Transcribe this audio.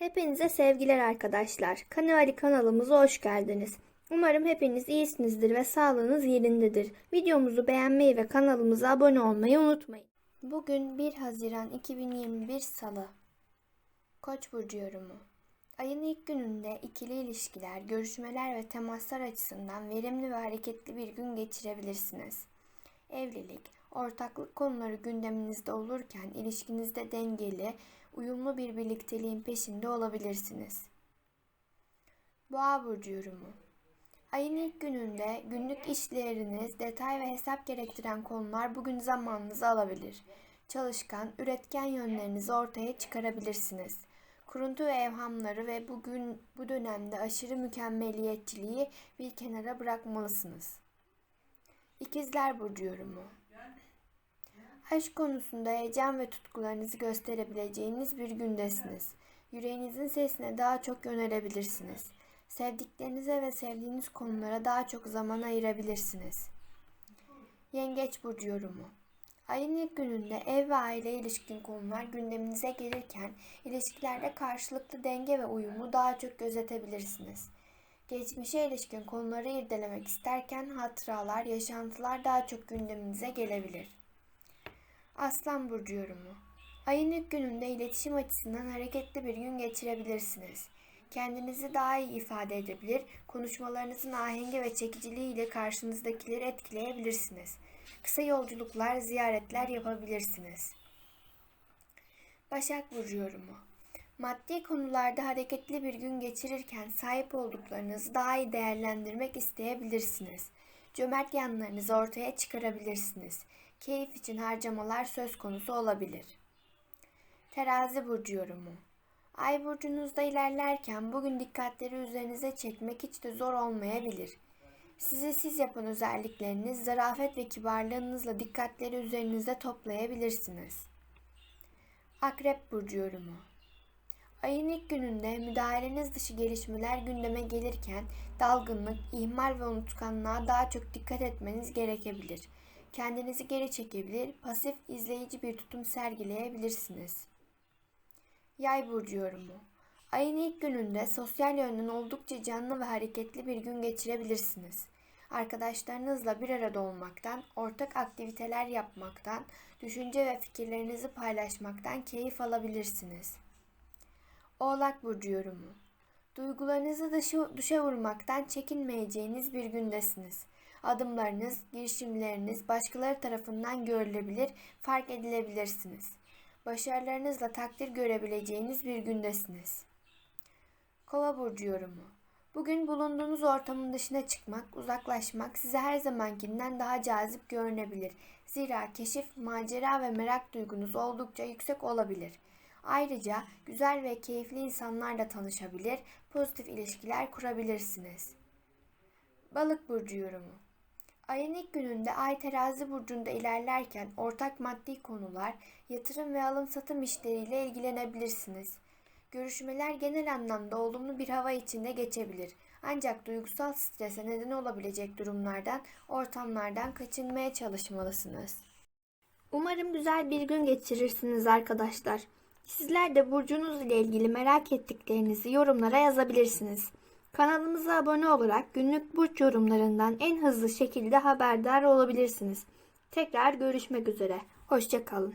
Hepinize sevgiler arkadaşlar. Kanali kanalımıza hoş geldiniz. Umarım hepiniz iyisinizdir ve sağlığınız yerindedir. Videomuzu beğenmeyi ve kanalımıza abone olmayı unutmayın. Bugün 1 Haziran 2021 Salı. Koç burcu yorumu. Ayın ilk gününde ikili ilişkiler, görüşmeler ve temaslar açısından verimli ve hareketli bir gün geçirebilirsiniz. Evlilik, ortaklık konuları gündeminizde olurken ilişkinizde dengeli, uyumlu bir birlikteliğin peşinde olabilirsiniz. Boğa burcu yorumu. Ayın ilk gününde günlük işleriniz, detay ve hesap gerektiren konular bugün zamanınızı alabilir. Çalışkan, üretken yönlerinizi ortaya çıkarabilirsiniz. Kuruntu ve evhamları ve bugün bu dönemde aşırı mükemmeliyetçiliği bir kenara bırakmalısınız. İkizler burcu yorumu. Aşk konusunda heyecan ve tutkularınızı gösterebileceğiniz bir gündesiniz. Yüreğinizin sesine daha çok yönelebilirsiniz. Sevdiklerinize ve sevdiğiniz konulara daha çok zaman ayırabilirsiniz. Yengeç burcu yorumu. Ayın ilk gününde ev ve aile ilişkin konular gündeminize gelirken ilişkilerde karşılıklı denge ve uyumu daha çok gözetebilirsiniz. Geçmişe ilişkin konuları irdelemek isterken hatıralar, yaşantılar daha çok gündeminize gelebilir. Aslan burcu yorumu. Ayın ilk gününde iletişim açısından hareketli bir gün geçirebilirsiniz. Kendinizi daha iyi ifade edebilir, konuşmalarınızın ahengi ve çekiciliği ile karşınızdakileri etkileyebilirsiniz. Kısa yolculuklar, ziyaretler yapabilirsiniz. Başak Burcu yorumu. Maddi konularda hareketli bir gün geçirirken sahip olduklarınızı daha iyi değerlendirmek isteyebilirsiniz. Cömert yanlarınızı ortaya çıkarabilirsiniz. Keyif için harcamalar söz konusu olabilir. Terazi burcu yorumu. Ay burcunuzda ilerlerken bugün dikkatleri üzerinize çekmek hiç de zor olmayabilir. Sizi siz yapan özellikleriniz, zarafet ve kibarlığınızla dikkatleri üzerinize toplayabilirsiniz. Akrep burcu yorumu. Ayın ilk gününde müdahaleniz dışı gelişmeler gündeme gelirken dalgınlık, ihmal ve unutkanlığa daha çok dikkat etmeniz gerekebilir. Kendinizi geri çekebilir, pasif izleyici bir tutum sergileyebilirsiniz. Yay burcu yorumu. Ayın ilk gününde sosyal yönden oldukça canlı ve hareketli bir gün geçirebilirsiniz. Arkadaşlarınızla bir arada olmaktan, ortak aktiviteler yapmaktan, düşünce ve fikirlerinizi paylaşmaktan keyif alabilirsiniz. Oğlak burcu yorumu. Duygularınızı dışı, dışa vurmaktan çekinmeyeceğiniz bir gündesiniz. Adımlarınız, girişimleriniz başkaları tarafından görülebilir, fark edilebilirsiniz. Başarılarınızla takdir görebileceğiniz bir gündesiniz. Kova burcu yorumu. Bugün bulunduğunuz ortamın dışına çıkmak, uzaklaşmak size her zamankinden daha cazip görünebilir. Zira keşif, macera ve merak duygunuz oldukça yüksek olabilir. Ayrıca güzel ve keyifli insanlarla tanışabilir, pozitif ilişkiler kurabilirsiniz. Balık burcu yorumu. Ayın ilk gününde Ay terazi burcunda ilerlerken ortak maddi konular, yatırım ve alım satım işleriyle ilgilenebilirsiniz. Görüşmeler genel anlamda olumlu bir hava içinde geçebilir. Ancak duygusal strese neden olabilecek durumlardan, ortamlardan kaçınmaya çalışmalısınız. Umarım güzel bir gün geçirirsiniz arkadaşlar. Sizler de burcunuz ile ilgili merak ettiklerinizi yorumlara yazabilirsiniz. Kanalımıza abone olarak günlük burç yorumlarından en hızlı şekilde haberdar olabilirsiniz. Tekrar görüşmek üzere. Hoşçakalın.